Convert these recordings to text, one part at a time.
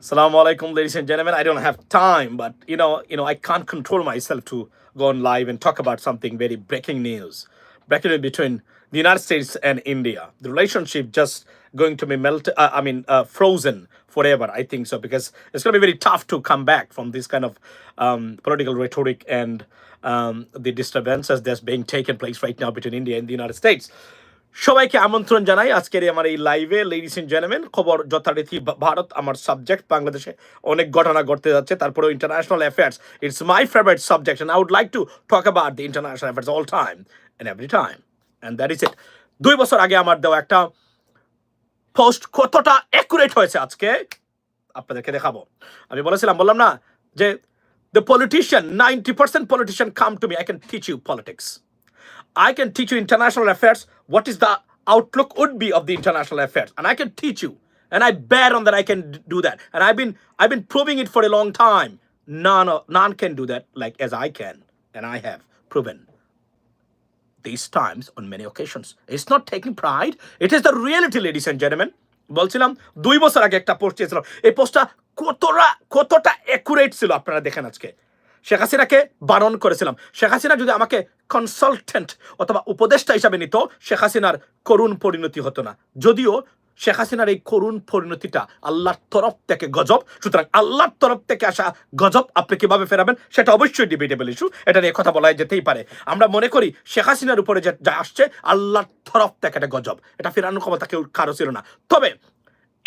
Assalamu alaikum, ladies and gentlemen. I don't have time, but you know, you know, I can't control myself to go on live and talk about something very breaking news. Breaking news between the United States and India. The relationship just going to be melted. Uh, I mean, uh, frozen forever. I think so because it's going to be very tough to come back from this kind of um, political rhetoric and um, the disturbances that's being taken place right now between India and the United States. সবাইকে আমন্ত্রণ জানাই আজকের আমার এই লাইভে ladies and gentleman খবর যথারীতি ভারত আমার সাবজেক্ট বাংলাদেশে অনেক ঘটনা ঘটতে যাচ্ছে, তারপরেও international affairs it's my favourite subject and I would like to talk about the international affairs all time and every time and that is it দুই বছর আগে আমার দেওয়া একটা পোস্ট কতটা অ্যাকুরেট হয়েছে আজকে, আপনাদেরকে দেখাবো। আমি বলেছিলাম, বললাম না যে the politician ninety percent politician come to me I can teach you politics I can teach you international affairs, what is the outlook would be of the international affairs, and I can teach you. And I bet on that I can d- do that. And I've been I've been proving it for a long time. None of, none can do that like as I can, and I have proven these times on many occasions. It's not taking pride. It is the reality, ladies and gentlemen. বলছিলাম দুই বছর আগে একটা post চেয়েছিলাম এই পোস্টটা কতটা কতটা অ্যাকুরেট ছিল আপনারা দেখেন আজকে শেখ হাসিনাকে বারণ করেছিলাম। শেখ হাসিনা যদি আমাকে কনসালটেন্ট অথবা উপদেষ্টা হিসাবে নিত, শেখ হাসিনার করুণ পরিণতি হতো না। যদিও শেখ হাসিনার এই করুণ পরিণতিটা আল্লাহর তরফ থেকে গজব, সুতরাং আল্লাহর তরফ থেকে আসা গজব আপনি কীভাবে ফেরাবেন সেটা অবশ্যই ডিবেটেবল ইস্যু এটা নিয়ে কথা বলা যেতেই পারে। আমরা মনে করি শেখ হাসিনার উপরে যে আসছে, আল্লাহর তরফ থেকে একটা গজব। এটা ফেরানোর ক্ষমতা কেউ কারও ছিল না। তবে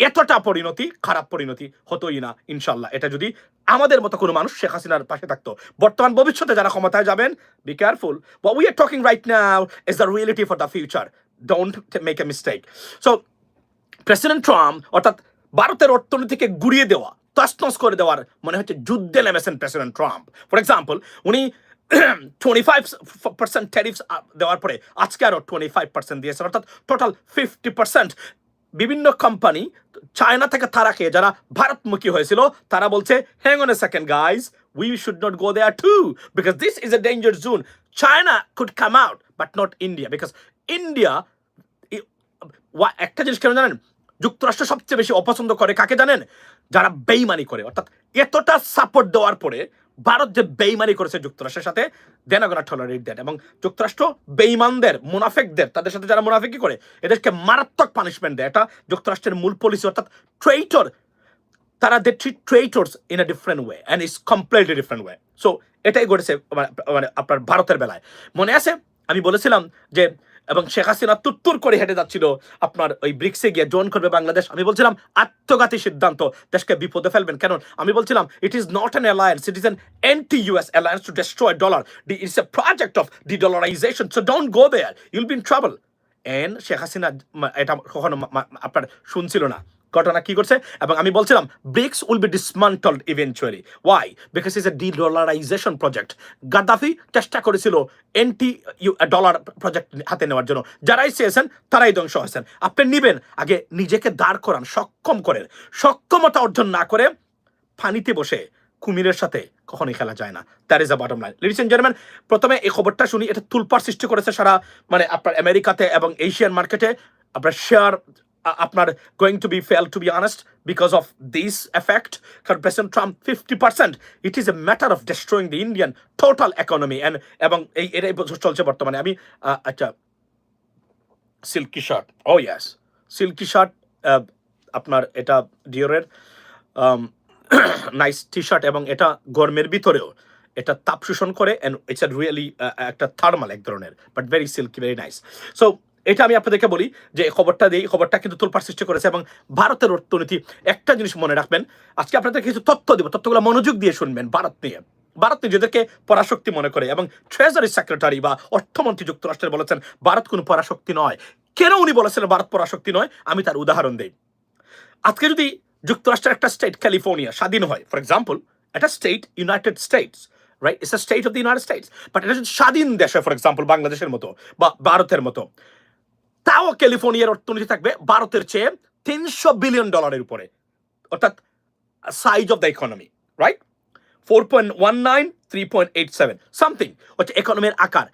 এতটা পরিণতি, খারাপ পরিণতি হতোই না ইনশাল্লাহ এটা যদি আমাদের মতো কোনো মানুষ শেখ হাসিনার পাশে থাকতো। বর্তমান ভবিষ্যতে যারা ক্ষমতায় যাবেন be careful what we are talking right now is the reality for the future don't make a mistake so president Trump অর্থাৎ ভারতের অর্থনীতিকে গুড়িয়ে দেওয়া তসনস করে দেওয়ার মনে হচ্ছে যুদ্ধে নেমেছেন প্রেসিডেন্ট ট্রাম্প ফর এক্সাম্পল উনি টোয়েন্টি ফাইভ পার্সেন্ট ট্যারিফস দেওয়ার পরে আজকে আরও টোয়েন্টি ফাইভ পার্সেন্ট দিয়েছেন, অর্থাৎ টোটাল ফিফটি পার্সেন্ট বিভিন্ন কোম্পানি চায়না থেকে তারা খেয়ে যারা ভারতমুখী হয়েছিল, তারা বলছে hang on a second guys we should not go there to because this is a danger zone China could come out but not India because India একটা জিনিস কেন জানেন? যুক্তরাষ্ট্র সবচেয়ে বেশি অপছন্দ করে কাকে জানেন? যারা বেইমানি করে, অর্থাৎ এতটা সাপোর্ট দেওয়ার পরে ভারত যে বেইমানি করেছে যুক্তরাষ্ট্রের সাথে দেনাগোনা টলারেট দেন এবং যুক্তরাষ্ট্র বেইমানদের, মুনাফেকদের, তাদের সাথে যারা মুনাফেকি করে, এদেরকে মারাত্মক পানিশমেন্ট দেয়। এটা যুক্তরাষ্ট্রের মূল পলিসি অর্থাৎ ট্রেইটর তারা they treat traitors in a different way and is completely different way so এটাই ঘটেছে মানে মানে আপনার ভারতের বেলায়। মনে আছে? আমি বলেছিলাম যে এবং শেখ হাসিনা তুত্তুর করে হেঁটে যাচ্ছিল আপনার ওই ব্রিক্সে গিয়ে। জয়েন করবে বাংলাদেশ। আমি বলছিলাম, আত্মঘাতী সিদ্ধান্ত। দেশকে বিপদে ফেলবেন। কেন? আমি বলছিলাম it is not an alliance it is an anti US alliance to destroy dollar D it's a project of D dollarization so don't go there you'll been travel and Sheikh Hasina, এটা কখনো আপনার শুনছিল না। ঘটনা কি করছে এবং আমি বলছিলাম, BRICS will be dismantled eventually why because is a dedollarization project Gaddafi চেষ্টা করেছিল এন্টি ডলার প্রজেক্ট হাতে নেওয়ার জন্য। যারাই চেয়েছেন, তারাই ধ্বংস হয়েছেন। আপনি নিবেন, আগে নিজেকে দাঁড় করান, সক্ষম করেন। সক্ষমতা অর্জন না করে ফানিতে বসে কুমিরের সাথে কখনই খেলা যায় না। That is the bottom line ladies and gentleman প্রথমে এই খবরটা শুনি। এটা তুলপার সৃষ্টি করেছে সারা মানে আপনার আমেরিকাতে এবং এশিয়ান মার্কেটে আপনার শেয়ার আপনার going to be fail to be honest because of this effect কারণ president Trump fifty percent it is a matter of destroying the Indian total economy and এবং এই এটাই চলছে বর্তমানে। আমি আচ্ছা silky shirt oh yes silky shirt আপনার এটা ডিওরের নাইস টি শার্ট এবং এটা গরমের ভিতরেও। এটা তাপ শোষণ করে অ্যান্ড ইটস আ রিয়েলি একটা থার্মাল এক ধরনের but very silky very nice so এটা আমি আপনাদেরকে বলি যে খবরটা দিই, খবরটা কিন্তু তোলপার সৃষ্টি করেছে এবং ভারতের অর্থনীতি একটা জিনিস মনে রাখবেন, আজকে আপনাদের কিছু তথ্য দিব, তথ্যগুলো মনোযোগ দিয়ে শুনবেন ভারত নিয়ে। ভারত নিজেদেরকে পরাশক্তি মনে করে এবং ট্রেজারি সেক্রেটারি বা অর্থমন্ত্রী যুক্তরাষ্ট্রের বলেছেন, ভারত কোনো পরাশক্তি নয়। কেন উনি বলেছিলেন ভারত পরাশক্তি নয়? আমি তার উদাহরণ দিই। আজকে যদি যুক্তরাষ্ট্রের একটা স্টেট ক্যালিফোর্নিয়া স্বাধীন হয় ফর এক্সাম্পল একটা state United States right it's state of the United States but এটা যদি স্বাধীন দেশ হয় ফর এক্সাম্পল বাংলাদেশের মতো বা ভারতের মতো তাও ক্যালিফোর্নিয়ার অর্থনীতি থাকবে ভারতের চেয়ে তিনশো বিলিয়ন ডলারের উপরে। অর্থাৎ size of the economy right four point one nine three point eight seven something হচ্ছে ইকোনমির আকার।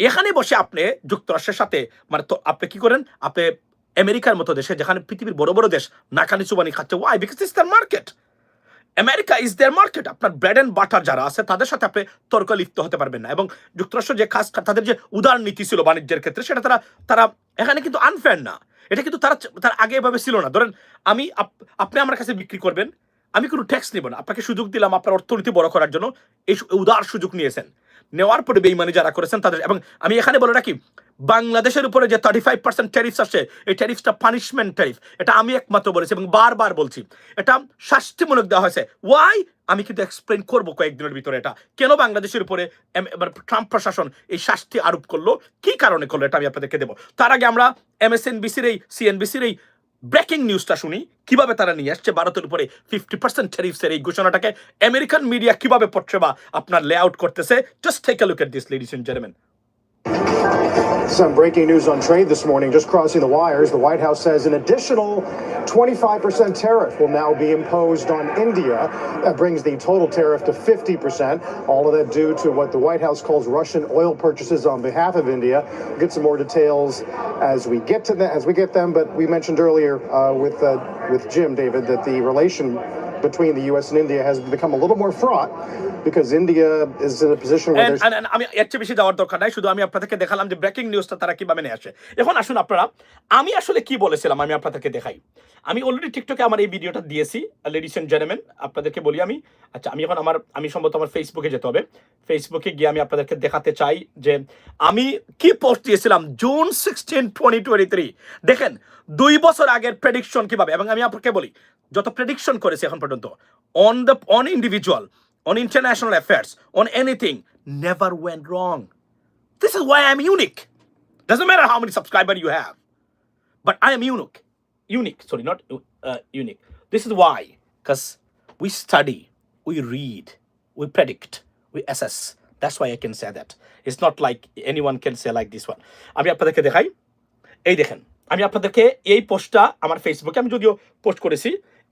এখানে বসে আপনি যুক্তরাষ্ট্রের সাথে মানে তো আপনি কি করেন? আপনি আমেরিকার মতো দেশে, যেখানে পৃথিবীর বড় বড় দেশ, নাকানি চুবানি খাচ্ছে। Why because is the market America is there market আপনার ব্রেড অ্যান্ড বাটার যারা আছে, তাদের সাথে আপনি তর্ক লিপ্ত হতে পারবেন না। এবং যুক্তরাষ্ট্র যে খাস, তাদের যে উদার নীতি ছিল বাণিজ্যের ক্ষেত্রে, সেটা তারা তারা এখানে কিন্তু আনফেয়ার না। এটা কিন্তু তারা, তার আগে এভাবে ছিল না। ধরেন, আমি আপনি আমার কাছে বিক্রি করবেন, আমি কোনো ট্যাক্স নিব না। আপনাকে সুযোগ দিলাম আপনার অর্থনীতি বড় করার জন্য, এই উদার সুযোগ নিয়েছেন। নেওয়ার পরে বেইমানি যারা করেছেন তাদের, এবং আমি এখানে বলে রাখি, বাংলাদেশের উপরে যে থার্টি ফাইভ পার্সেন্ট ট্যারিফস আসছে এই ট্যারিফসটা পানিশমেন্ট ট্যারিফ এটা আমি একমাত্র বলেছি এবং বারবার বলছি। এটা শাস্তিমূলক দেওয়া হয়েছে। ওয়াই আমি কিন্তু এক্সপ্লেন করব কয়েকদিনের ভিতরে এটা। কেন বাংলাদেশের উপরে ট্রাম্প প্রশাসন এই শাস্তি আরোপ করল? কি কারণে করল? এটা আমি আপনাদেরকে দেবো। তার আগে আমরা এমএসএনবিসির এই সিএনবিসির এই ব্রেকিং নিউজটা শুনি, কীভাবে তারা নিয়ে আসছে ভারতের উপরে ফিফটি পার্সেন্ট ট্যারিফসের এই ঘোষণাটাকে। আমেরিকান মিডিয়া কীভাবে পড়ছে বা আপনার লেআউট করতেছে? Just take a look at this ladies and gentleman Some breaking news on trade this morning, just crossing the wires. The White House says an additional 25% tariff will now be imposed on India. That brings the total tariff to 50%. All of that due to what the White House calls Russian oil purchases on behalf of India. We'll get some more details as we get to them. As we get them, but we mentioned earlier uh, with uh, with Jim David that the relation between the U.S. and India has become a little more fraught because India is in a position where And- and- and আমি এর চেয়ে বেশি যাওয়ার দরকার নাই শুধু আমি আপনাদেরকে দেখালাম যে ব্রেকিং নিউজটা তারা কীভাবে নিয়ে আসে। এখন আসুন আপনারা আমি আসলে কি বলেছিলাম আমি আপনাদেরকে দেখাই। আমি অলরেডি টিকটকে আমার এই ভিডিওটা দিয়েছি লেডিস এন্ড জেন্টলম্যান আপনাদেরকে বলি আমি। আচ্ছা আমি এখন আমার আমি সম্ভবত আমার ফেসবুকে যেতে হবে। ফেসবুকে গিয়ে আমি আপনাদেরকে দেখাতে চাই যে আমি কি পোস্ট দিয়েছিলাম June sixteen twenty twenty three দেখেন দুই বছর আগের প্রেডিকশন কীভাবে এবং আমি আপনাকে বলি যত প্রেডিকশন করেছি এখন পর্যন্ত on the on individual on international affairs, on anything, never went wrong. This is why I'm unique. Doesn't matter how many subscribers you have, but I am unique. Unique, sorry, not uh, unique. This is why, because we study, we read, we predict, we assess. That's why I can say that. It's not like anyone can say like this one. আমি আপনাদেরকে দেখাই এই দেখেন আমি আপনাদেরকে এই পোস্টটা আমার ফেসবুকে আমি যদিও পোস্ট করেছি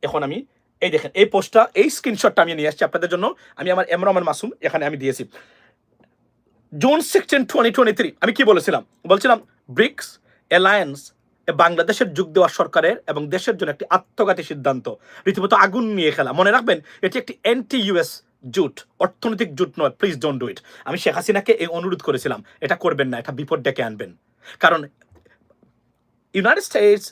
এখন আমি এই দেখেন, এই পোস্টটা, এই স্ক্রিনশটটা আমি নিয়ে আসছি আপনাদের জন্য। আমি আমার এমরমান মাসুম এখানে আমি দিয়েছি। June sixteen twenty twenty three আমি কি বলেছিলাম? বলছিলাম ব্রিক্স অ্যালায়েন্স বাংলাদেশের যুগ দেওয়া সরকারের এবং দেশের জন্য একটি আত্মঘাতী সিদ্ধান্ত। রীতিমতো আগুন নিয়ে খেলা। মনে রাখবেন, এটি একটি অ্যান্টি ইউএস জুট, অর্থনৈতিক জুট নয় প্লিজ ডোন্ট ডু ইট আমি শেখ হাসিনাকে এই অনুরোধ করেছিলাম, এটা করবেন না, এটা বিপদ ডেকে আনবেন। কারণ, United States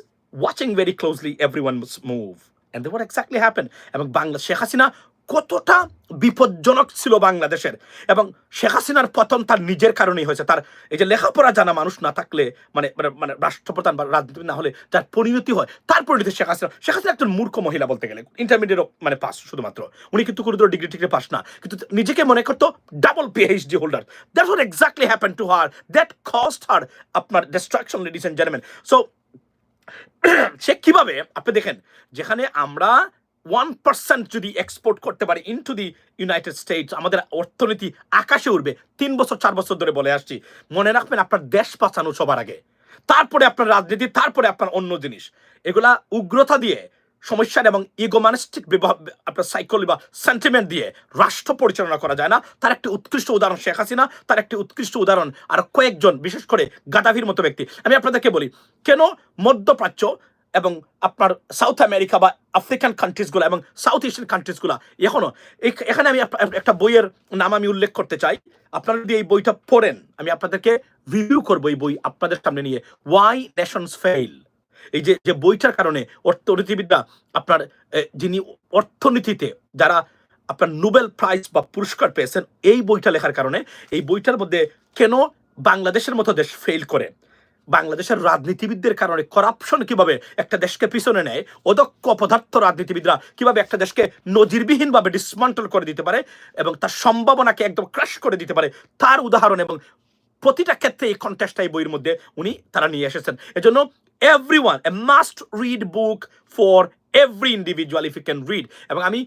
watching very closely everyone's move. And then what exactly happened? এবং বাংলা, শেখ হাসিনা কতটা বিপজ্জনক ছিল বাংলাদেশের। এবং শেখ হাসিনার পতন তার নিজের কারণেই হয়েছে। তার এই যে লেখাপড়া জানা মানুষ না থাকলে মানে মানে- মানে রাষ্ট্রপ্রধান বা রাজনীতি না হলে যার পরিণতি হয়, তার পরিণতি শেখ হাসিনা। শেখ হাসিনা একজন মূর্খ মহিলা বলতে গেলে ইন্টারমিডিয়েট মানে পাস শুধুমাত্র। উনি কিন্তু কোনো ডিগ্রি টিগ্রি পাস না। কিন্তু নিজেকে মনে করতো double PhD holder that what exactly happen to her that cost her আপনার destruction ladies and gentleman so সে কীভাবে, আপনি দেখেন, যেখানে আমরা ওয়ান পার্সেন্ট যদি এক্সপোর্ট করতে পারি into the United States আমাদের অর্থনীতি আকাশে উঠবে তিন বছর, চার বছর ধরে বলে আসছি। মনে রাখবেন, আপনার দেশ বাঁচানো সবার আগে। তারপরে আপনার রাজনীতি, তারপরে আপনার অন্য জিনিস। এগুলা উগ্রতা দিয়ে সমস্যার এবং ইগোমানিস্টিক আপনার সাইকোলজি বা সেন্টিমেন্ট দিয়ে রাষ্ট্র পরিচালনা করা যায় না। তার একটি উৎকৃষ্ট উদাহরণ শেখ হাসিনা, তার একটি উৎকৃষ্ট উদাহরণ আর কয়েকজন, বিশেষ করে গাদাভির মতো ব্যক্তি। আমি আপনাদেরকে বলি, কেন মধ্যপ্রাচ্য এবং আপনার সাউথ আমেরিকা বা আফ্রিকান কান্ট্রিজগুলো এবং সাউথ এশিয়ান কান্ট্রিজগুলো এখনও, এখ- এখানে আমি একটা বইয়ের নাম আমি উল্লেখ করতে চাই। আপনারা যদি এই বইটা পড়েন, আমি আপনাদেরকে রিভিউ করব এই বই আপনাদের সামনে নিয়ে। ওয়াই নেশনস ফেইল এই যে যে বইটার কারণে অর্থনীতিবিদরা আপনার যিনি অর্থনীতিতে যারা আপনার নোবেল প্রাইজ বা পুরস্কার পেয়েছেন, এই বইটা লেখার কারণে এই বইটার মধ্যে কেন বাংলাদেশের মতো দেশ ফেল করে? বাংলাদেশের রাজনীতিবিদদের কারণে করাপশন কীভাবে একটা দেশকে পিছনে নেয়? অদক্ষ অপদার্থ রাজনীতিবিদরা কীভাবে একটা দেশকে নজিরবিহীনভাবে ডিসমান্টল করে দিতে পারে এবং তার সম্ভাবনাকে একদম ক্রাশ করে দিতে পারে? তার উদাহরণ এবং প্রতিটা ক্ষেত্রে এই কন্টেস্টটা এই বইয়ের মধ্যে উনি, তারা নিয়ে এসেছেন। এজন্য every one a must read book for every individual if you can read এবং আমি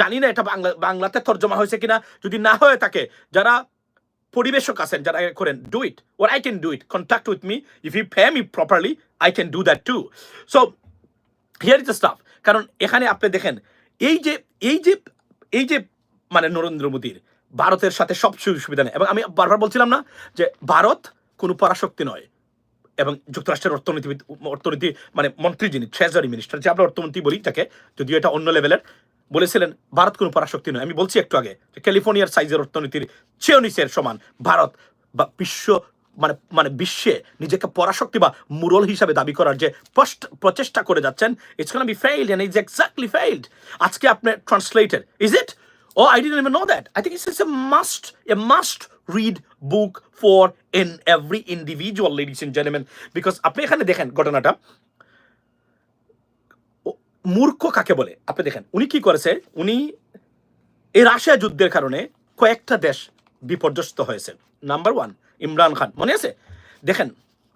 জানি না এটা বাংলা, বাংলাতে তর্জমা হয়েছে কিনা। যদি না হয়ে থাকে, যারা পরিবেশক আছেন, যারা করেন do it or I can do it contact with me if you pay me properly I can do that too so here is the stuff কারণ এখানে আপনি দেখেন, এই যে এই যে এই যে মানে নরেন্দ্র মোদীর, ভারতের সাথে সব সুযোগ সুবিধা নেই। এবং আমি বারবার বলছিলাম না যে, ভারত কোনো পরাশক্তি নয়। এবং যুক্তরাষ্ট্রের অর্থনীতিবিদ অর্থনীতি মানে মন্ত্রী যিনি ট্রেজারি মিনিস্টার যে আমরা অর্থমন্ত্রী বলি তাকে যদিও এটা অন্য লেভেলের বলেছিলেন, ভারত কোনো পরাশক্তি নয়। আমি বলছি একটু আগে ক্যালিফোর্নিয়ার সাইজের অর্থনীতির চেয়েও নিচের সমান ভারত বা বিশ্ব মানে মানে বিশ্বে নিজেকে পরাশক্তি বা মুরল হিসাবে দাবি করার যে প্রচেষ্টা করে যাচ্ছেন it's gonna be failed and it's exactly failed আজকে আপনি translated is it oh I didn't know that I think it's a must a must read book for in every individual ladies and gentleman because আপনি এখানে দেখেন ঘটনাটা। মূর্খ কাকে বলে? আপনি দেখেন, উনি কি করেছে? উনি এই রাশিয়া যুদ্ধের কারণে কয়েকটা দেশ বিপর্যস্ত হয়েছে। Number one Imran Khan. মনে আছে? দেখেন,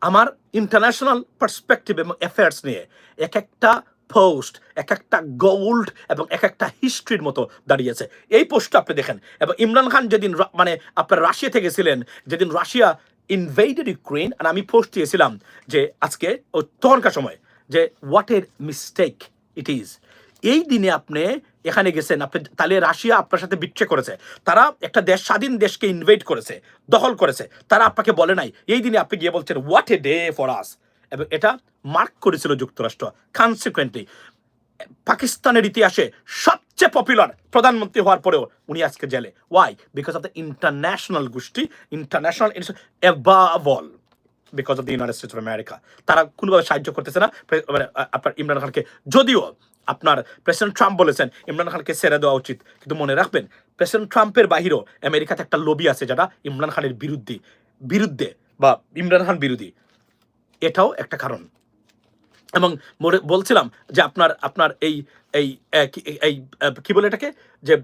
আমার ইন্টারন্যাশনাল পার্সপেক্টিভ এবং অ্যাফেয়ার্স নিয়ে এক একটা পোস্ট এক একটা গোল্ড এবং এক একটা হিস্ট্রির মতো দাঁড়িয়েছে। এই পোস্টটা আপনি দেখেন। এবং ইমরান খান যেদিন মানে আপনার রাশিয়া থেকে ছিলেন, যেদিন রাশিয়া ইনভেডেড ইউক্রেন আর আমি পোস্ট দিয়েছিলাম যে আজকে ও তখনকার সময় যে হোয়াট এর মিস্টেক ইট ইজ এই দিনে আপনি এখানে গেছেন, আপনি তাহলে রাশিয়া আপনার সাথে বিট্রে করেছে। তারা একটা দেশ, স্বাধীন দেশকে ইনভেট করেছে, দখল করেছে। তারা আপনাকে বলে নাই। এই দিনে আপনি গিয়ে বলছেন what a day for us এবং এটা মার্ক করেছিল যুক্তরাষ্ট্র। কনসিকুয়েন্টলি পাকিস্তানের ইতিহাসে সবচেয়ে পপুলার প্রধানমন্ত্রী হওয়ার পরেও উনি আজকে জেলে। Why because of the international গোষ্ঠী international above all because of the United States of America তারা কোনোভাবে সাহায্য করতেছে না। মানে আপনার ইমরান খানকে। যদিও আপনার প্রেসিডেন্ট ট্রাম্প বলেছেন, ইমরান খানকে সেরে দেওয়া উচিত। কিন্তু মনে রাখবেন, প্রেসিডেন্ট ট্রাম্পের বাহিরেও আমেরিকাতে একটা লবি আছে যারা ইমরান খানের বিরুদ্ধে বিরুদ্ধে বা ইমরান খান বিরোধী। এটাও একটা কারণ। এবং বলছিলাম যে আপনার আপনার এই এই এই কি বলে এটাকে? যে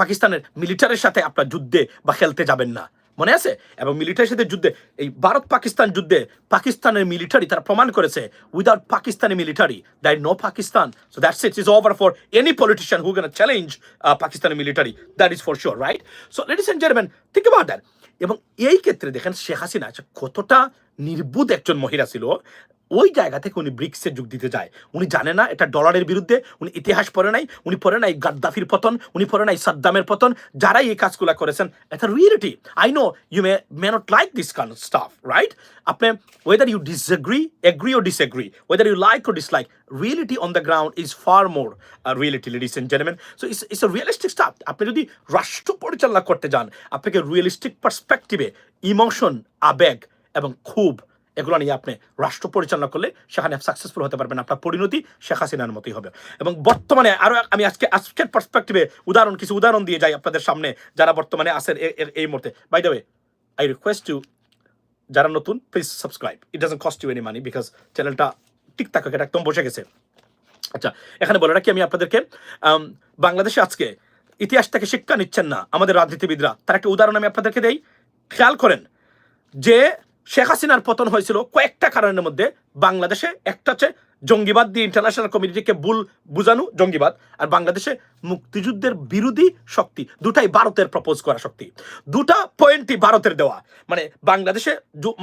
পাকিস্তানের মিলিটারির সাথে আপনার যুদ্ধে বা খেলতে যাবেন না। মনে আছে? এবং মিলিটারির সাথে যুদ্ধে, এই ভারত পাকিস্তান যুদ্ধে পাকিস্তানের মিলিটারি তারা প্রমাণ করেছে without Pakistani military that no Pakistan so that's it is over for any politician who can challenge Pakistani military that is for sure right so ladies and gentleman think about that এবং এই ক্ষেত্রে দেখেন শেখ হাসিনা কতটা নির্বুধ একজন মহিলা ছিল ওই জায়গা থেকে উনি ব্রিক্সে যোগ দিতে যায়। উনি জানে না, এটা ডলারের বিরুদ্ধে, উনি ইতিহাস পড়ে নাই, উনি পড়ে নাই গাদ্দাফির পতন, উনি পড়ে নাই সাদ্দামের পতন, যারাই এই কাজগুলো করেছেন, এটা reality I know you may may not like this of stuff right আপনি whether you disagree agree or disagree whether you like or dislike reality on the ground is far more reality ladies and gentleman so it's a realistic stuff আপনি যদি রাষ্ট্র পরিচালনা করতে যান, আপনাকে realistic পার্সপেক্টিভে emotion আবেগ এবং খুব এগুলো নিয়ে আপনি রাষ্ট্র পরিচালনা করলে সেখানে সাকসেসফুল হতে পারবেন, আপনার পরিণতি শেখ হাসিনার মতোই হবে। এবং বর্তমানে আরও আমি আজকে আজকের পার্সপেক্টিভে উদাহরণ, কিছু উদাহরণ দিয়ে যাই আপনাদের সামনে, যারা বর্তমানে এ- এই মুহূর্তে। By the way I request you যারা নতুন please subscribe it doesn't cost you any money because চ্যানেলটা ঠিকঠাক এটা একদম বসে গেছে। আচ্ছা এখানে বলে রাখি আমি আপনাদেরকে বাংলাদেশে আজকে ইতিহাস থেকে শিক্ষা নিচ্ছেন না আমাদের রাজনীতিবিদরা। তার একটা উদাহরণ আমি আপনাদেরকে দেই। খেয়াল করেন যে শেখ হাসিনার পতন হয়েছিল কয়েকটা কারণের মধ্যে। বাংলাদেশে একটা হচ্ছে জঙ্গিবাদ দিয়ে ইন্টারন্যাশনাল কমিউনিটিকে ভুল বুঝানো জঙ্গিবাদ, আর বাংলাদেশে মুক্তিযুদ্ধের বিরোধী শক্তি, দুটাই ভারতের প্রপোজ করা শক্তি। দুটা পয়েন্টই ভারতের দেওয়া। মানে বাংলাদেশে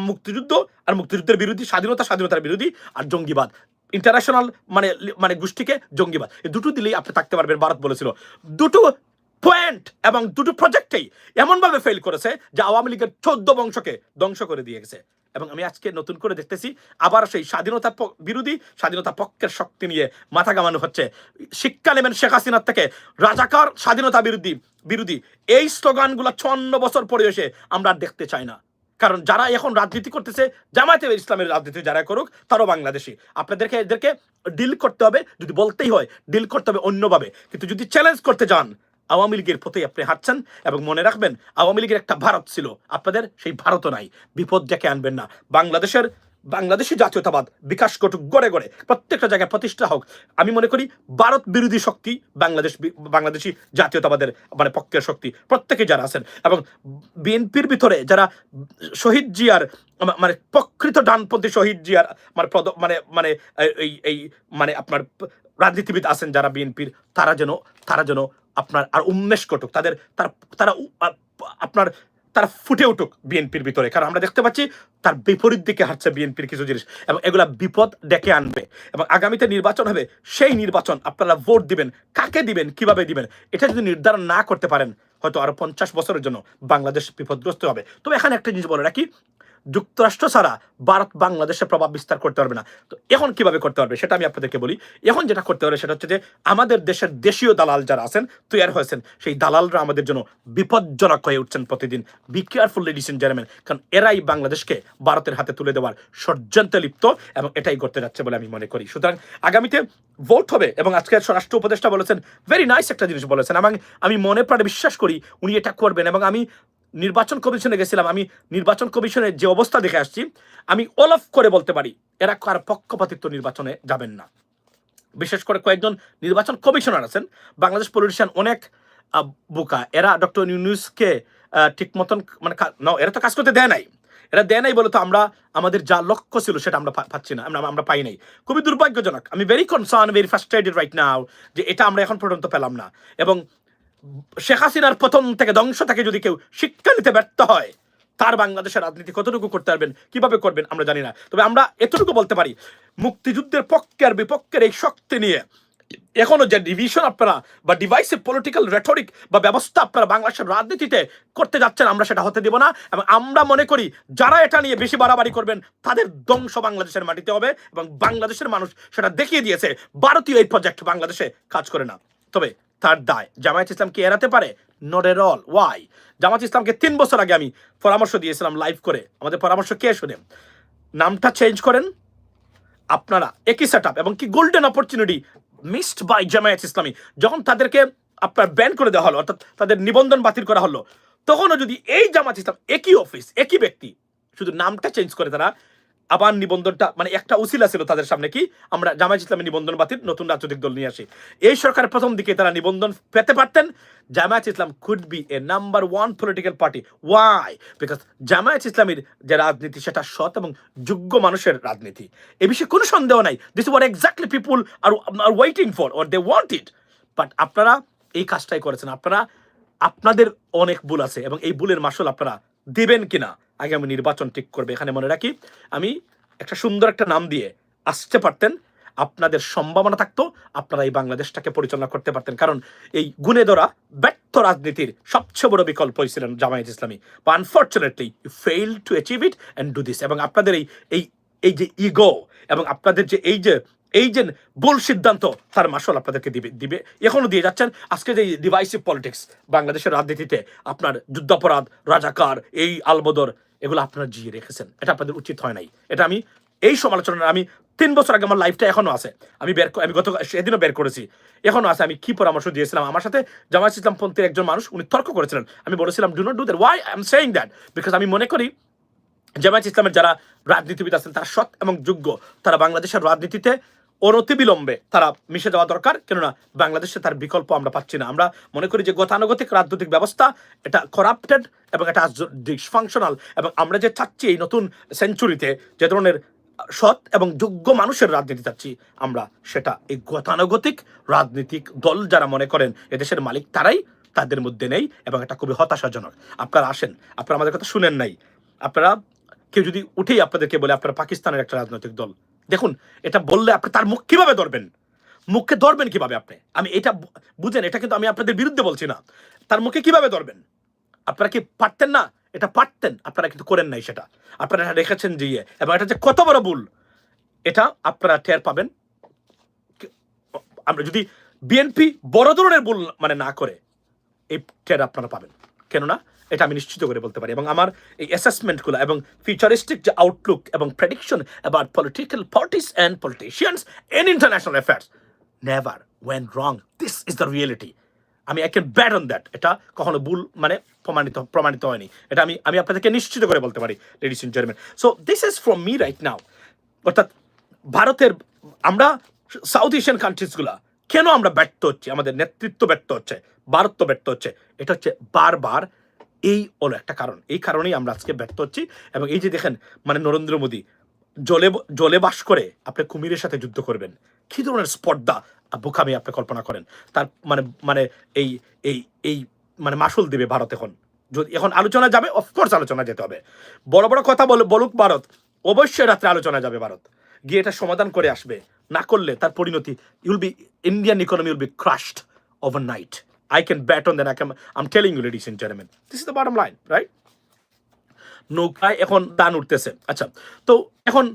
মুক্তিযুদ্ধ আর মুক্তিযুদ্ধের বিরোধী, স্বাধীনতা, স্বাধীনতার বিরোধী আর জঙ্গিবাদ। ইন্টারন্যাশনাল মানে মানে গোষ্ঠীকে জঙ্গিবাদ। এই দুটো দিলেই আপনি থাকতে পারবেন, ভারত বলেছিল। দুটো পয়েন্ট এবং দুটো প্রজেক্টেই এমনভাবে ফেল করেছে যে আওয়ামী লীগের চোদ্দ বংশকে ধ্বংস করে দিয়ে গেছে। এবং আমি আজকে নতুন করে দেখতেছি, আবার সেই স্বাধীনতা বিরোধী স্বাধীনতা পক্ষের শক্তি নিয়ে মাথা কামানো হচ্ছে। শিক্ষা নেবেন শেখ হাসিনার থেকে। রাজাকার স্বাধীনতা বিরোধী বিরোধী। এই স্লোগানগুলো ছন্ন বছর পরে এসে আমরা দেখতে চাই না। কারণ যারা এখন রাজনীতি করতেছে, জামায়াতে ইসলামের রাজনীতি যারা করুক, তারও বাংলাদেশি। আপনাদেরকে এদেরকে ডিল করতে হবে, যদি বলতেই হয় ডিল করতে হবে অন্যভাবে। কিন্তু যদি চ্যালেঞ্জ করতে যান আওয়ামী লীগের পথে আপনি হাঁটছেন এবং মনে রাখবেন, আওয়ামী লীগের একটা ভারত ছিল। আপনাদের সেই ভারতও নাই। বিপদ ডেকে আনবেন না। বাংলাদেশের, বাংলাদেশি জাতীয়তাবাদ বিকাশ ঘটুক গড়ে গড়ে, প্রত্যেকটা জায়গায় প্রতিষ্ঠা হোক। আমি মনে করি ভারত বিরোধী শক্তি, বাংলাদেশ বাংলাদেশি জাতীয়তাবাদের মানে পক্ষের শক্তি, প্রত্যেকে যারা আছেন এবং বিএনপির ভিতরে যারা শহীদ জিয়ার মানে প্রকৃত ডানপন্থী শহীদ জিয়ার মানে মানে মানে এই- এই মানে আপনার রাজনীতিবিদ আছেন যারা বিএনপির, তারা যেন তারা যেন আপনার আর উন্মেষ ঘটুক তাদের, তারা তারা আপনার, তারা ফুটে উঠুক বিএনপির ভিতরে। কারণ আমরা দেখতে পাচ্ছি তার বিপরীত দিকে হাঁটছে বিএনপির কিছু জিনিস এবং এগুলা বিপদ ডেকে আনবে এবং আগামীতে নির্বাচন হবে, সেই নির্বাচন আপনারা ভোট দিবেন, কাকে দিবেন, কীভাবে দিবেন, এটা যদি নির্ধারণ না করতে পারেন, হয়তো আরও পঞ্চাশ বছরের জন্য বাংলাদেশ বিপদগ্রস্ত হবে। তবে এখানে একটা জিনিস বলে রাখি যুক্তরাষ্ট্র ছাড়া ভারত বাংলাদেশে প্রভাব বিস্তার করতে পারবে না। তো এখন কীভাবে করতে পারবে সেটা আমি আপনাদেরকে বলি। এখন যেটা করতে পারবে সেটা হচ্ছে যে, আমাদের দেশের দেশীয় দালাল যারা আছেন তৈরি হয়েছেন, সেই দালালরা আমাদের জন্য বিপজ্জনক হয়ে উঠছেন প্রতিদিন। Be careful ladies and gentleman কারণ এরাই বাংলাদেশকে ভারতের হাতে তুলে দেওয়ার ষড়যন্ত্রে লিপ্ত এবং এটাই করতে যাচ্ছে বলে আমি মনে করি। সুতরাং আগামীতে ভোট হবে এবং আজকে স্বরাষ্ট্র উপদেষ্টা বলেছেন ভেরি নাইস একটা জিনিস বলেছেন এবং আমি মনে প্রাণে বিশ্বাস করি উনি এটা করবেন এবং আমি নির্বাচন কমিশনে গেছিলাম আমি নির্বাচন কমিশনের যে অবস্থা দেখে আসছি আমি অলফ করে বলতে পারি এরা কার পক্ষপাতিত্ব নির্বাচনে যাবেন না। বিশেষ করে কয়েকজন নির্বাচন কমিশনার আছেন বাংলাদেশ পলিটিশিয়ান অনেক বোকা। এরা ডক্টর আহ, ঠিক মতন মানে এরা তো কাজ করতে দেয় নাই। এরা দেয় নাই বলে তো আমরা আমাদের যা লক্ষ্য ছিল সেটা আমরা পাচ্ছি না আমরা আমরা পাই নাই। খুবই দুর্ভাগ্যজনক আমি very concern very frustrated right now যে এটা আমরা এখন পর্যন্ত পেলাম না। এবং শেখ হাসিনার প্রথম থেকে ধ্বংস থেকে যদি কেউ শিক্ষা নিতে ব্যর্থ হয়, তার বাংলাদেশের রাজনীতি কতটুকু করতে পারবেন, কীভাবে করবেন, আমরা জানি না। তবে আমরা এতটুকু বলতে পারি, মুক্তিযুদ্ধের পক্ষে আর বিপক্ষের এই শক্তি নিয়ে এখনও যে ডিভিশন আপনারা বা ডিভাইসিভ পলিটিক্যাল রেটরিক বা ব্যবস্থা আপনারা বাংলাদেশের রাজনীতিতে করতে যাচ্ছেন, আমরা সেটা হতে দেব না। এবং আমরা মনে করি, যারা এটা নিয়ে বেশি বাড়াবাড়ি করবেন, তাদের ধ্বংস বাংলাদেশের মাটিতে হবে এবং বাংলাদেশের মানুষ সেটা দেখিয়ে দিয়েছে। ভারতীয় এই প্রজেক্ট বাংলাদেশে কাজ করে না। তবে তার দায়। জামায়াত ইসলাম কি এড়াতে পারে? নট এর অল ওয়াই জামাত ইসলামকে তিন বছর আগে আমি পরামর্শ দিয়েছিলাম লাইভ করে। আমাদের পরামর্শ কে শুনে? নামটা চেঞ্জ করেন। আপনারা একই সেট এবং কি golden opportunity missed by Jamaat Islami. যখন তাদেরকে আপনার ব্যান করে দেওয়া হলো, অর্থাৎ তাদের নিবন্ধন বাতিল করা হলো, তখনও যদি এই জামাত ইসলাম একই অফিস একই ব্যক্তি, শুধু নামটা চেঞ্জ করে তারা আবার নিবন্ধনটা মানে একটা উসিলা ছিল তাদের সামনে কি, আমরা জামায়াত ইসলামের নিবন্ধন বাতিল, নতুন রাজনৈতিক দল নিয়ে আসি। এই সরকারের প্রথম দিকে তারা নিবন্ধন পেতে পারতেন। Jamaat Islam could be a number one political party why because Jamaat ইসলামের যে রাজনীতি, সেটা সৎ এবং যোগ্য মানুষের রাজনীতি। এ বিষয়ে কোনো সন্দেহ নাই। This war exactly people are are waiting for or they want it but আপনারা এই কাজটাই করেছেন। আপনারা, আপনাদের অনেক ভুল আছে এবং এই ভুলের মাসুল আপনারা দিবেন কিনা? আগে আমি নির্বাচন ঠিক করবে। এখানে মনে রাখি, আমি একটা সুন্দর একটা নাম দিয়ে আসতে পারতেন, আপনাদের সম্ভাবনা থাকতো, আপনারা এই বাংলাদেশটাকে পরিচালনা করতে পারতেন। কারণ এই গুণে ধরা ব্যর্থ রাজনীতির সবচেয়ে বড় বিকল্প ছিলেন জামায়াত ইসলামী। বা unfortunately you fail to achieve it and do this এবং আপনাদের এই এই এই যে ইগো এবং আপনাদের যে এই যে এই যে ভুল সিদ্ধান্ত, তার মাসল আপনাদেরকে দিবে দিবে। এখনও দিয়ে যাচ্ছেন। আজকে যে ডিভাইসিভ পলিটিক্স বাংলাদেশের রাজনীতিতে আপনার যুদ্ধাপরাধ, রাজাকার, এই আলবদর এগুলো আপনারা জিয়ে রেখেছেন। এটা আপনাদের উচিত হয় নাই। এটা আমি এই সমালোচনা আমি তিন বছর আগে আমার লাইফটা এখনও আছে। আমি বের আমি গত সেদিনও বের করেছি। এখনও আছে, আমি কি পরামর্শ দিয়েছিলাম? আমার সাথে জামায়াত ইসলাম পন্থীর একজন মানুষ, উনি তর্ক করেছিলেন। আমি বলেছিলাম do not do that why I am saying that because আমি মনে করি, জামায়াত ইসলামের যারা রাজনীতিবিদ আছেন, তারা সৎ এবং যোগ্য। তারা বাংলাদেশের রাজনীতিতে অনতিবিলম্বে তারা মিশে যাওয়া দরকার, কেননা বাংলাদেশে তার বিকল্প আমরা পাচ্ছি না। আমরা মনে করি যে গতানুগতিক রাজনৈতিক ব্যবস্থা এটা করাপ্টেড এবং এটা ডিসফাংশনাল এবং আমরা যে চাচ্ছি এই নতুন সেঞ্চুরিতে যে ধরনের সৎ এবং যোগ্য মানুষের রাজনীতি চাচ্ছি, আমরা সেটা এই গতানুগতিক রাজনীতিক দল যারা মনে করেন এদেশের মালিক তারাই তাদের মধ্যে নেই এবং এটা খুবই হতাশাজনক। আপনারা আসেন, আপনারা আমাদের কথা শুনেন নাই। আপনারা কেউ যদি উঠেই আপনাদেরকে বলে আপনারা পাকিস্তানের একটা রাজনৈতিক দল দেখুন, এটা বললে আপনি তার মুখ কীভাবে ধরবেন? মুখকে ধরবেন কীভাবে আপনি? আমি এটা বুঝেন, এটা কিন্তু আমি আপনাদের বিরুদ্ধে বলছি না। তার মুখে কীভাবে ধরবেন? আপনারা কি পারতেন না? এটা পারতেন, আপনারা কিন্তু করেন নাই সেটা। আপনারা এটা রেখেছেন যে ইয়ে। এবং এটা যে কত বড় ভুল, এটা আপনারা টের পাবেন। আমরা যদি বিএনপি বড় ধরনের ভুল মানে না করে, এই টের আপনারা পাবেন। কেননা এটা আমি নিশ্চিত করে বলতে পারি। এবং আমার এই অ্যাসেসমেন্টগুলো এবং ফিউচারিস্টিক যে আউটলুক এবং prediction about political parties and politicians in international affairs never went wrong this is the reality আমি I can bet on that এটা কখনো ভুল মানে প্রমাণিত প্রমাণিত হয়নি। এটা আমি আমি আপনাদেরকে নিশ্চিত করে বলতে পারি ladies and gentleman so this is from me right now অর্থাৎ ভারতের, আমরা সাউথ এশিয়ান কান্ট্রিজগুলা কেন আমরা ব্যর্থ হচ্ছি? আমাদের নেতৃত্ব ব্যর্থ হচ্ছে, ভারত ব্যর্থ হচ্ছে। এটা হচ্ছে বারবার এই হলো একটা কারণ। এই কারণেই আমরা আজকে ব্যর্থ হচ্ছি এবং এই যে দেখেন মানে নরেন্দ্র মোদী, জলে জলে বাস করে আপনি কুমিরের সাথে যুদ্ধ করবেন। কি ধরনের স্পর্ধা বোকামি আপনি কল্পনা করেন? তার মানে মানে এই এই এই মানে মাসুল দেবে ভারত এখন। যদি এখন আলোচনা যাবে অফকোর্স আলোচনা যেতে হবে। বড় বড় কথা বল, বলুক ভারত, অবশ্যই রাত্রে আলোচনা যাবে ভারত। গিয়ে এটা সমাধান করে আসবে। না করলে তার পরিণতি will be Indian economy will be crushed overnight I can bet on that I can am telling you ladies and gentleman this is the bottom line right নৌকায় এখন দান উঠতেছে। আচ্ছা তো এখন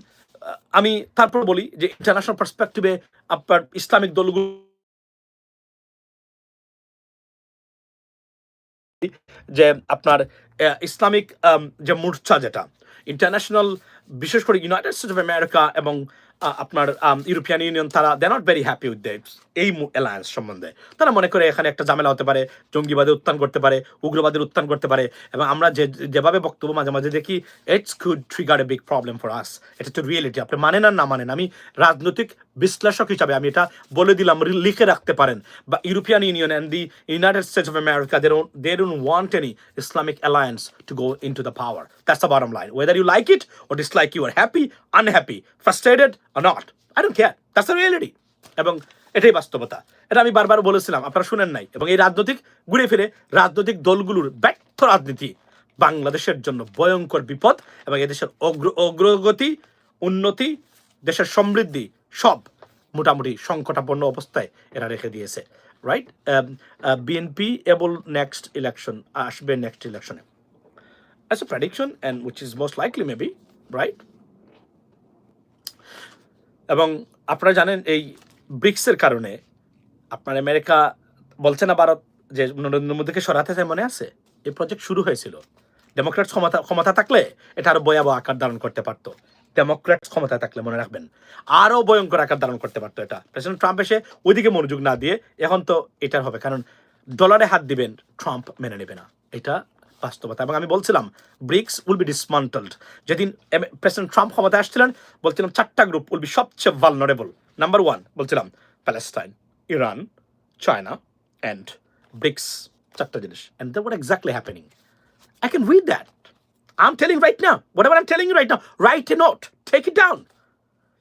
আমি তারপর বলি যে ইন্টারন্যাশনাল পার্সপেক্টিভে আপনার ইসলামিক দলগুলো যে আপনার ইসলামিক যে মোর্চা যেটা ইন্টারন্যাশনাল বিশেষ করে ইউনাইটেড স্টেটস অফ আমেরিকা এবং আপনার ইউরোপিয়ান ইউনিয়ন তারা they not very happy with এই অ্যালায়েন্স সম্বন্ধে। তারা মনে করে এখানে একটা ঝামেলা হতে পারে জঙ্গিবাদের উত্থান করতে পারে, উগ্রবাদের উত্থান করতে পারে, এবং আমরা যে, যেভাবে বক্তব্য মাঝে মাঝে দেখি it's could trigger a big problem for us এটা তো রিয়েলিটি আপনি মানেন আর না মানেন, আমি রাজনৈতিক বিশ্লেষক হিসাবে আমি এটা বলে দিলাম লিখে রাখতে পারেন। বা European Union and the United States of America they don't they don't want any Islamic alliance to go into the power that's the bottom line whether you like it or dislike you are happy unhappy, frustrated or not I don't care. That's the reality. এবং এটাই বাস্তবতা। এটা আমি বারবার বলেছিলাম, আপনারা শুনেন নাই। এবং এই রাজনৈতিক ঘুরে ফিরে রাজনৈতিক দলগুলোর ব্যর্থ রাজনীতি বাংলাদেশের জন্য ভয়ঙ্কর বিপদ এবং এদেশের অগ্র অগ্রগতি, উন্নতি, দেশের সমৃদ্ধি সব মোটামুটি সংকটাপন্ন অবস্থায় এরা রেখে দিয়েছে right BNP able next election আসবে নেক্সট ইলেকশনে as a prediction, and which is most likely maybe, right? এবং আপনারা জানেন এই ব্রিক্সের কারণে আপনার আমেরিকা বলছে না ভারত যে নরেন্দ্র মোদীকে সরাতে চায় মনে আছে? এই প্রজেক্ট শুরু হয়েছিল। ডেমোক্রেটস ক্ষমতা ক্ষমতা থাকলে এটা আরও ভয়াবহ আকার ধারণ করতে পারতো। ডেমোক্রেটস ক্ষমতা থাকলে মনে রাখবেন। আরও ভয়ঙ্কর আকার ধারণ করতে পারতো এটা। প্রেসিডেন্ট ট্রাম্প এসে ওইদিকে মনোযোগ না দিয়ে এখন তো এটার হবে, কারণ ডলারে হাত দিবেন, ট্রাম্প মেনে নেবে না। এটা বাস্তবতা। এবং আমি বলছিলাম, ব্রিক্স উইল বি ডিসমান্টলড। যেদিন প্রেসিডেন্ট ট্রাম্প ক্ষমতায় আসছিলেন, বলছিলাম চারটা গ্রুপ উইল বি সবচেয়ে ভালনারেবল নাম্বার ওয়ান বলছিলাম, Palestine, Iran, China and BRICS, চারটা জিনিস। And that what exactly happening I can read that. I'm telling right now. Whatever I'm telling you right now, write a note. Take it down.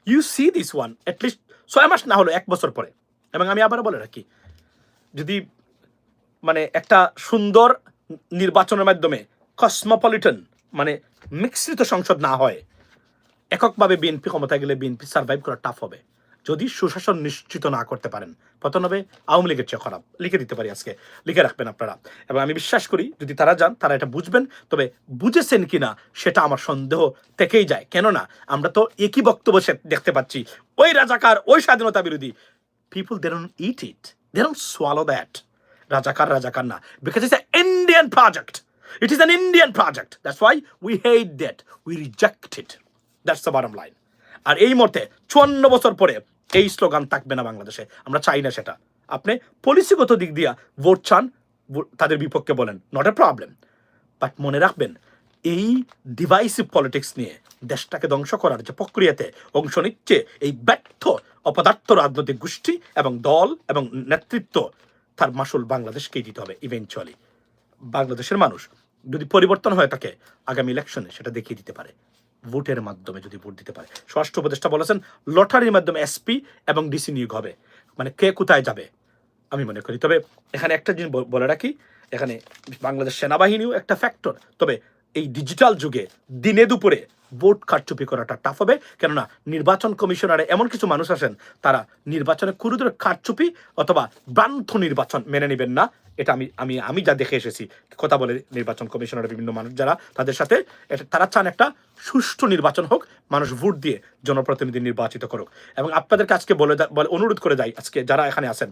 You see this one at least ছয় মাস না হলো এক বছর পরে এবং আমি আবারও বলে রাখি যদি মানে একটা সুন্দর নির্বাচনের মাধ্যমে কসমোপলিটন মানে মিশ্রিত সংসদ না হয় এককভাবে বিএনপি ক্ষমতায় গেলে বিএনপি সার্ভাইভ করা টাফ হবে যদি সুশাসন নিশ্চিত না করতে পারেন পতন হবে আওয়ামী লীগের চেয়ে খারাপ। লিখে দিতে পারি আজকে। লিখে রাখবেন আপনারা। এবং আমি বিশ্বাস করি, যদি তারা যান, তারা এটা বুঝবেন। তবে বুঝেছেন কিনা, সেটা আমার সন্দেহ থেকেই যায়। কেননা, আমরা তো একই বক্তব্য সে- দেখতে পাচ্ছি। ওই রাজাকার, ওই স্বাধীনতা বিরোধী। People they don't eat eat they don't swallow that রাজাকার রাজাকার না। Because it's Indian project it is an Indian project that's why we hate that we reject it that's the bottom line আর এই মুহূর্তে, চুয়ান্ন বছর পরে এই স্লোগান থাকবে না বাংলাদেশে, আমরা চাই না সেটা। আপনি পলিসিগত দিক দিয়া ভোট চান তাদের বিপক্ষে বলেন নট এ প্রবলেম বাট মনে রাখবেন, এই ডিভাইসিভ পলিটিক্স নিয়ে দেশটাকে ধ্বংস করার যে প্রক্রিয়াতে অংশ নিচ্ছে, এই ব্যর্থ অপদার্থ রাজনৈতিক গোষ্ঠী এবং দল এবং নেতৃত্ব, তার মাসুল বাংলাদেশকেই দিতে হবে ইভেনচুয়ালি বাংলাদেশের মানুষ যদি পরিবর্তন হয়ে থাকে, আগামী ইলেকশনে সেটা দেখিয়ে দিতে পারে। ভোটের মাধ্যমে যদি ভোট দিতে পারে। ষষ্ঠ উপদেষ্টা বলেছেন, লটারির মাধ্যমে এসপি এবং ডিসি নিয়োগ হবে। মানে কে কোথায় যাবে, আমি মনে করি। তবে এখানে একটা জিনিস বলে রাখি, এখানে বাংলাদেশ সেনাবাহিনীও একটা ফ্যাক্টর তবে এই ডিজিটাল যুগে দিনে দুপুরে ভোট কারচুপি করাটা টাফ হবে। কেননা নির্বাচন কমিশনারে এমন কিছু মানুষ আছেন, তারা নির্বাচনে কুরুদের কারচুপি অথবা ভ্রান্ত নির্বাচন মেনে নেবেন না। এটা আমি আমি আমি যা দেখে এসেছি। কথা বলে নির্বাচন কমিশনারের বিভিন্ন মানুষ যারা, তাদের সাথে তারা চান একটা সুষ্ঠু নির্বাচন হোক, মানুষ ভোট দিয়ে জনপ্রতিনিধি নির্বাচিত করুক। এবং আপনাদেরকে আজকে বলে অনুরোধ করে যাই, আজকে যারা এখানে আছেন।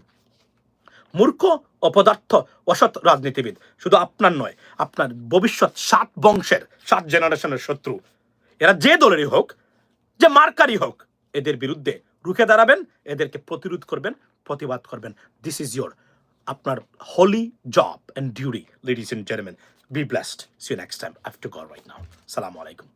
মূর্খ অপদার্থ অসৎ রাজনীতিবিদ। শুধু আপনার নয়, আপনার ভবিষ্যৎ সাত বংশের, সাত জেনারেশনের শত্রু। এরা যে দলেরই হোক, যে মার্কারই হোক, এদের বিরুদ্ধে রুখে দাঁড়াবেন, এদেরকে প্রতিরোধ করবেন, প্রতিবাদ করবেন। দিস ইজ ইয়োর আপনার holy job and duty ladies and gentleman be blessed see next time after God right now সালামু আলাইকুম